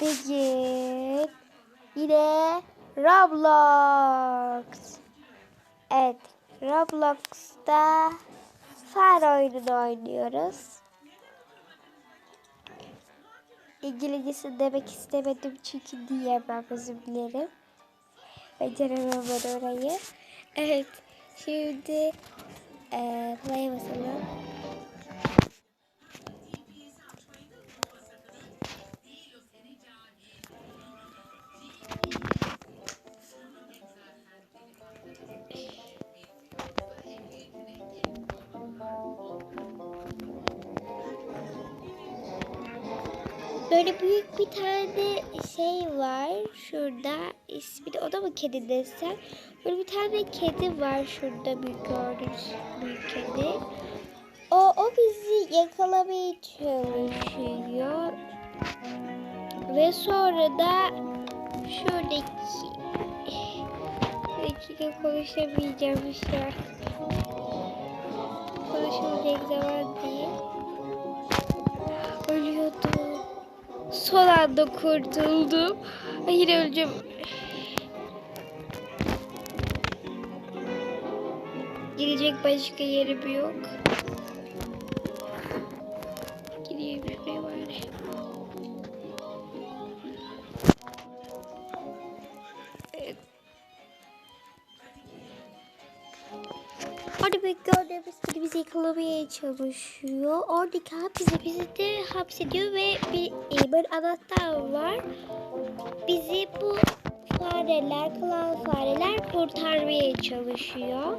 Bugün yine Roblox. Evet, Roblox'ta fare oyununu oynuyoruz. İngilizcesi demek istemedim çünkü diyemem özür dilerim. Beceremem ben orayı. Evet, şimdi eee play basalım. Böyle büyük bir tane şey var şurada. İsmi de o da mı kedi desem? Böyle bir tane kedi var şurada büyük gördüğünüz büyük kedi. O, o bizi yakalamaya çalışıyor. Ve sonra da şuradaki dakika konuşamayacağım şu an. Konuşamayacak zaman değil. Son anda kurtuldum. Hayır öleceğim. Gidecek başka yerim yok. Orada bir gördüğümüz gibi bizi yakalamaya çalışıyor. Oradaki hapse bizi de hapsediyor ve bir, e, bir anahtar var. Bizi bu fareler, kalan fareler kurtarmaya çalışıyor.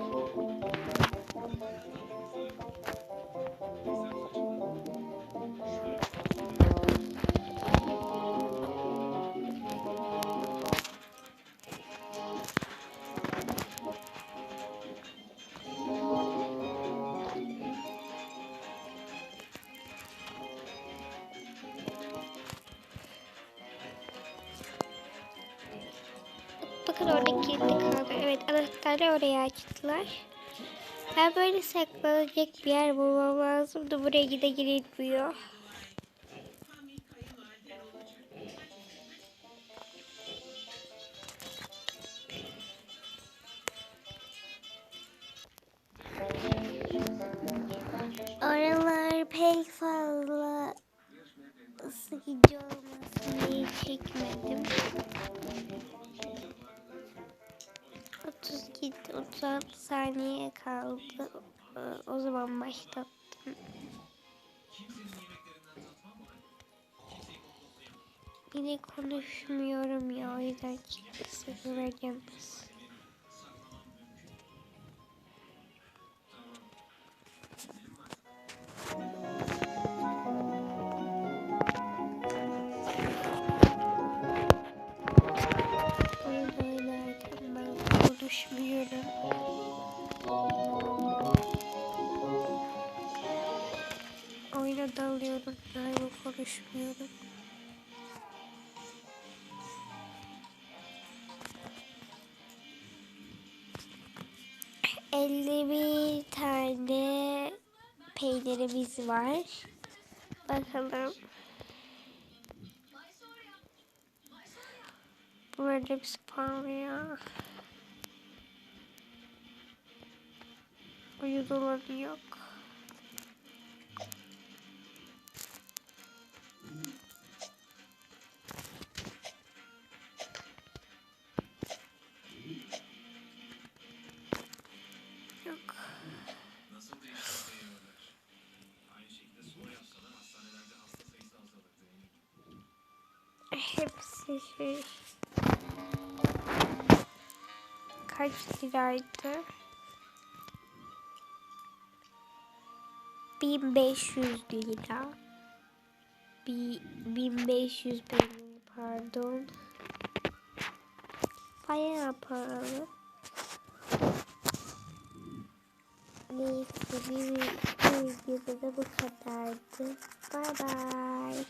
Bakın orada kilitli kaldı. Evet anahtarı oraya açtılar. Ben böyle saklanacak bir yer bulmam lazım da buraya gide girilmiyor. Oralar pek fazla sıkıcı olmasın diye çekmedim. 32 36 saniye kaldı. Ee, O zaman başlattım. Yine konuşmuyorum ya o yüzden sıkılacağım. Oyun konuşmuyorum. Oyuna dalıyorum. Galiba konuşmuyorum. Elli bir tane peynirimiz var. Bakalım. Burada bir spamlıyor. Uyuduları yok. Yok. Hepsi şey. Kaç liraydı? 1500 lira. Bi 1500 benim pardon. Bayağı pahalı. Neyse bir, bir videoda da bu kadardı. Bye bye.